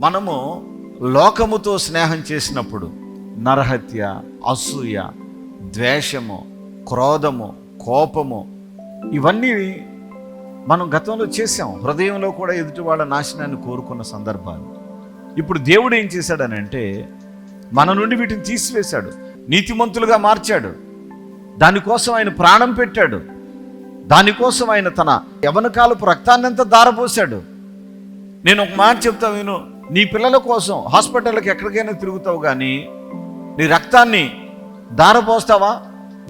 మనము లోకముతో స్నేహం చేసినప్పుడు నరహత్య అసూయ ద్వేషము క్రోధము కోపము ఇవన్నీ మనం గతంలో చేసాం హృదయంలో కూడా ఎదుటివాళ్ళ నాశనాన్ని కోరుకున్న సందర్భాలు. ఇప్పుడు దేవుడు ఏం చేశాడనంటే మన నుండి వీటిని తీసివేశాడు. నీతిమంతులుగా మార్చాడు. దానికోసం ఆయన ప్రాణం పెట్టాడు. దానికోసం ఆయన తన యవనకాలపు రక్తాన్నంతా దారపోశాడు నేను ఒక మాట చెప్తా విను. నీ పిల్లల కోసం హాస్పిటల్కి ఎక్కడికైనా తిరుగుతావు కానీ నీ రక్తాన్ని దారపోస్తావా?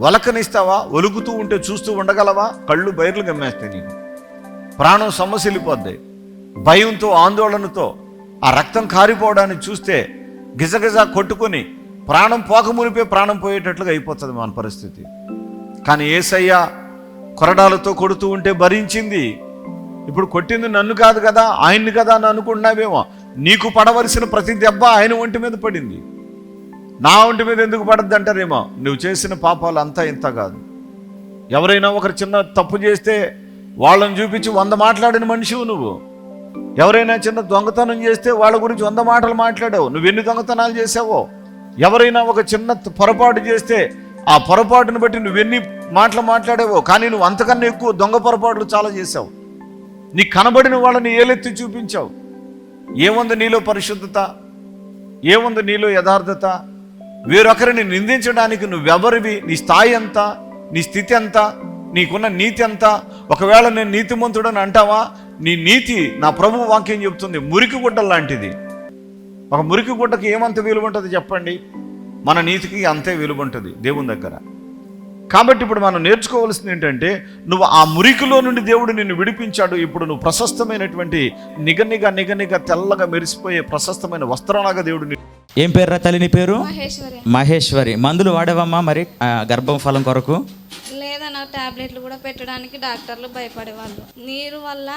వలకనిస్తావా? ఒలుకుతూ ఉంటే చూస్తూ ఉండగలవా? కళ్ళు బయర్లు గమ్మేస్తాయి నీకు. ప్రాణం వెళ్ళిపోద్ది భయంతో ఆందోళనతో ఆ రక్తం కారిపోవడాన్ని చూస్తే గిజగిజ కొట్టుకొని ప్రాణం పోకమునిపే ప్రాణం పోయేటట్లుగా అయిపోతుంది మన పరిస్థితి. కానీ ఏసయ్య కొరడాలతో కొడుతూ ఉంటే భరించింది. ఇప్పుడు కొట్టింది నన్ను కాదు కదా ఆయన్ని కదా అని అనుకుంటున్నావేమో. నీకు పడవలసిన ప్రతి దెబ్బ ఆయన ఒంటి మీద పడింది. నా ఒంటి మీద ఎందుకు పడద్దు అంటారేమో? నువ్వు చేసిన పాపాలు అంతా ఇంత కాదు. ఎవరైనా ఒకరు చిన్న తప్పు చేస్తే వాళ్ళని చూపించి వంద మాట్లాడిన మనిషివు నువ్వు. ఎవరైనా చిన్న దొంగతనం చేస్తే వాళ్ళ గురించి వంద మాటలు మాట్లాడావు. నువ్వు ఎన్ని దొంగతనాలు చేసావో ఎవరైనా ఒక చిన్న పొరపాటు చేస్తే ఆ పొరపాటును బట్టి నువ్వెన్ని మాటలు మాట్లాడావో? కానీ నువ్వు అంతకన్నా ఎక్కువ దొంగ పొరపాట్లు చాలా చేసావు నీ కనబడిన వాళ్ళని ఏలెత్తి చూపించావు. ఏముంది నీలో పరిశుద్ధత? ఏముంది నీలో యథార్థత? వేరొకరిని నిందించడానికి నువ్వెవరివి? నీ స్థాయి ఎంత? నీ స్థితి ఎంత? నీకున్న నీతి ఎంత? ఒకవేళ నేను నీతిమంతుడని అంటావా? నీ నీతి నా ప్రభు వాక్యం చెప్తుంది. మురికి గుడ్డ లాంటిది. ఒక మురికి గుడ్డకి ఏమంత విలువ ఉంటుంది చెప్పండి? మన నీతికి అంతే విలువ ఉంటుంది దేవుని దగ్గర. కాబట్టి ఇప్పుడు మనం నేర్చుకోవాల్సింది ఏంటంటే నువ్వు ఆ మురికిలో నుండి దేవుడు నిన్ను విడిపించాడు. ఇప్పుడు నువ్వు ప్రశస్తమైనటువంటి నిగనిగ నిగనిగ తెల్లగా మెరిసిపోయే ప్రశస్తమైన వస్త్రంలాగా దేవుడు ఏం పేరు తల్లి నీ పేరు? మహేశ్వరి. మహేశ్వరి. మందులు వాడేవమ్మా మరి గర్భం ఫలం కొరకు? లేదన్న టాబ్లెట్లు కూడా పెట్టడానికి డాక్టర్లు భయపడేవాళ్ళు. నీరు వల్ల.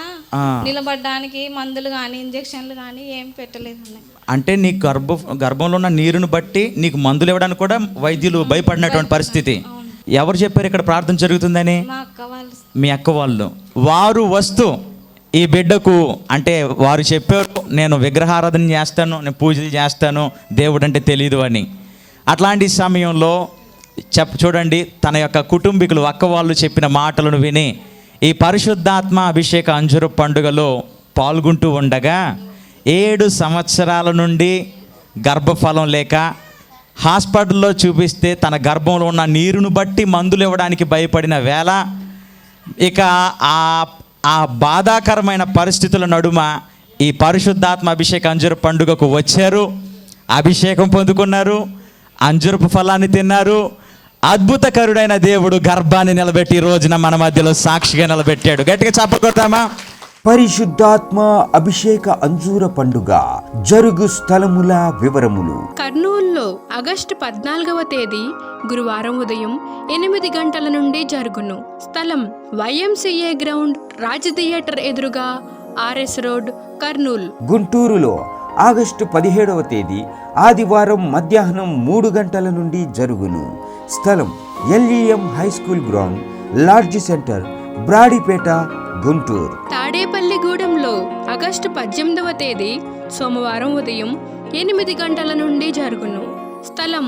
నిలబడడానికి మందులు కానీ ఇంజెక్షన్లు కానీ ఏం పెట్టలేదు అంటే నీ గర్భ గర్భంలో ఉన్న నీరును బట్టి నీకు మందులు ఇవ్వడానికి కూడా వైద్యులు భయపడినటువంటి పరిస్థితి. ఎవరు చెప్పారు ఇక్కడ ప్రార్థన జరుగుతుందని? మా అక్క వాళ్ళు. వారు వస్తూ ఈ బిడ్డకు అంటే వారు చెప్పారు నేను విగ్రహారాధన చేస్తాను నేను పూజలు చేస్తాను దేవుడు అంటే తెలియదు అని. అట్లాంటి సమయంలో చెప్ చూడండి తన యొక్క కుటుంబీకులు అక్క వాళ్ళు చెప్పిన మాటలను విని ఈ పరిశుద్ధాత్మ అభిషేక అంజురు పండుగలో పాల్గొంటూ ఉండగా ఏడు సంవత్సరాల నుండి గర్భఫలం లేక హాస్పిటల్లో చూపిస్తే తన గర్భంలో ఉన్న నీరును బట్టి మందులు ఇవ్వడానికి భయపడిన వేళ ఇక ఆ ఆ బాధాకరమైన పరిస్థితుల నడుమ ఈ పరిశుద్ధాత్మ అభిషేక అంజురు పండుగకు వచ్చారు. అభిషేకం పొందుకున్నారు. అంజురపు ఫలాన్ని తిన్నారు. అద్భుతకరుడైన దేవుడు గర్భాన్ని నిలబెట్టి ఈ రోజున మన మధ్యలో సాక్షిగా నిలబెట్టాడు. గట్టిగా చెప్పకొడతామా పరిశుద్ధాత్మ అభిషేక అంజూర పండుగ. జరుగు స్థలముల వివరములు. కర్నూలులో ఆగస్టు పద్నాలుగవ తేదీ గురువారం ఉదయం ఎనిమిది గంటల నుండి జరుగును. స్థలం వైఎంసీఏ గ్రౌండ్ రాజ్ థియేటర్ ఎదురుగా ఆర్ఎస్ రోడ్ కర్నూల్. గుంటూరులో ఆగస్టు పదిహేడవ తేదీ ఆదివారం మధ్యాహ్నం మూడు గంటల నుండి జరుగును. స్థలం LEM high school ground large centre Brodipet Guntur. తాడేపల్లిగూడెంలో August పద్దెనిమిదవ తేదీ సోమవారం ఉదయం ఎనిమిది గంటల నుండి జరుగును. స్థలం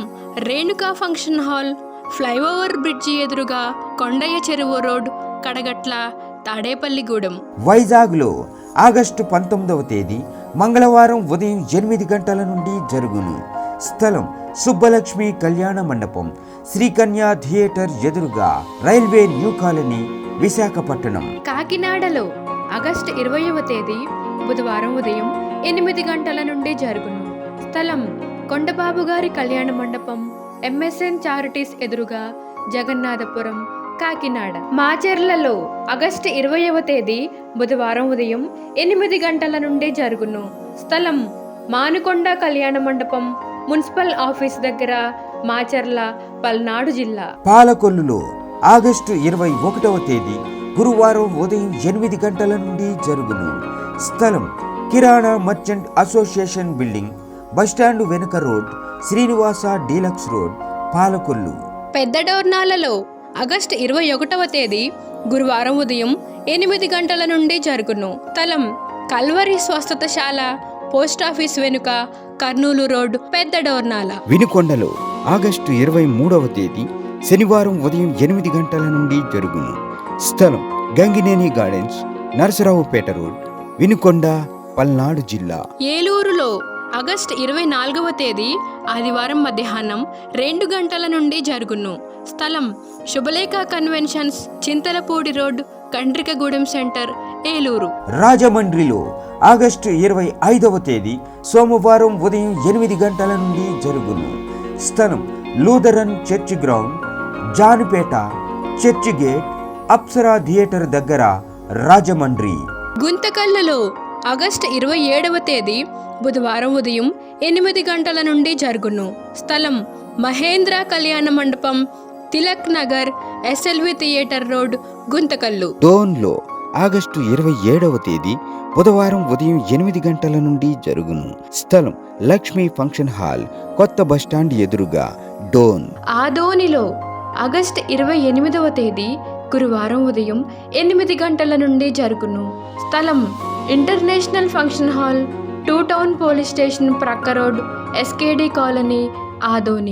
Renuka function hall flyover bridge ఎదురుగా కొండయ్య చెరువు రోడ్ కడగట్ల తాడేపల్లిగూడెం. వైజాగ్లో ఆగస్టు పంతొమ్మిదవ తేదీ మంగళవారం ఉదయం ఎనిమిది గంటల నుండి జరుగును. స్థలం సుబ్బలక్ష్మి కళ్యాణ మండపం శ్రీకన్యా థియేటర్ ఎదురుగా రైల్వే న్యూ కాలనీ విశాఖపట్నం. కాకినాడలో ఆగస్టు ఇరవైవ తేదీ బుధవారం ఉదయం ఎనిమిది గంటల నుండి జరుగును. స్థలం కొండబాబు గారి కళ్యాణ మండపం ఎంఎస్ఎన్ చారిటీస్ ఎదురుగా జగన్నాథపురం కాకినాడ. మాచెర్లలో ఆగస్టు ఇరవైవ తేదీ బుధవారం ఉదయం ఎనిమిది గంటల నుండి జరుగును. స్థలం మానుకొండ కళ్యాణ మండపం మున్సిపల్ ఆఫీస్ దగ్గర మాచెర్ల పల్నాడు జిల్లా. పాలకొల్లులో ఆగస్టు ఇరవై ఒకటవ తేదీ గురువారం ఉదయం ఎనిమిది గంటల నుండి జరుగును. స్థలం Kirana merchant association building bus stand వెనుక road Srinivasa deluxe road Palakollu. పెద్ద డోర్నాలలో ఆగస్టు ఇరవై ఒకటవ తేదీ గురువారం ఉదయం ఎనిమిది గంటల నుండి జరుగును. స్థలం కల్వరి స్వస్థతశాల పోస్ట్ ఆఫీస్ వెనుక కర్నూలు రోడ్ పెద్ద డోర్నాల. వినుకొండలో ఆగస్టు ఇరవై మూడవ తేదీ శనివారం ఉదయం ఎనిమిది గంటల నుండి జరుగును. స్థలం గంగినేని గార్డెన్స్ నరసరావుపేట రోడ్ వినుకొండ పల్నాడు జిల్లా. ఏలూరులో ఆగస్ట్ ఇరవై నాలుగవ తేదీ ఆదివారం మధ్యాహ్నం రెండు గంటల నుండి జరుగును. స్థలం Subhalekha conventions Chintalapudi road Kandrikagudem centre Eluru. రాజమండ్రిలో ఆగస్టు ఇరవై ఐదవ తేదీ సోమవారం ఉదయం ఎనిమిది గంటల నుండి జరుగును. స్థలం Lutheran church ground Janipeta church gate Apsara theatre దగ్గర రాజమండ్రి. గుంతకల్లులో ఆగస్టు ఇరవై ఏడవ తేదీ బుధవారం ఉదయం ఎనిమిది గంటల నుండి జరుగును. స్థలం Mahendra Kalyana Mandapam Tilak Nagar SLV theatre road Guntakal. డోన్లో August ఇరవై ఏడవ తేదీ బుధవారం ఉదయం ఎనిమిది గంటల నుండి జరుగును. స్థలం లక్ష్మీ ఫంక్షన్ హాల్ కొత్త బస్టాండ్ ఎదురుగా డోన్. ఆదోనిలో ఆగస్టు ఇరవై ఎనిమిదవ తేదీ గురువారం ఉదయం ఎనిమిది గంటల నుండి జరుగును. స్థలం international function hall two town police station ప్రక్క రోడ్ ఎస్కేడి కాలనీ ఆదోని.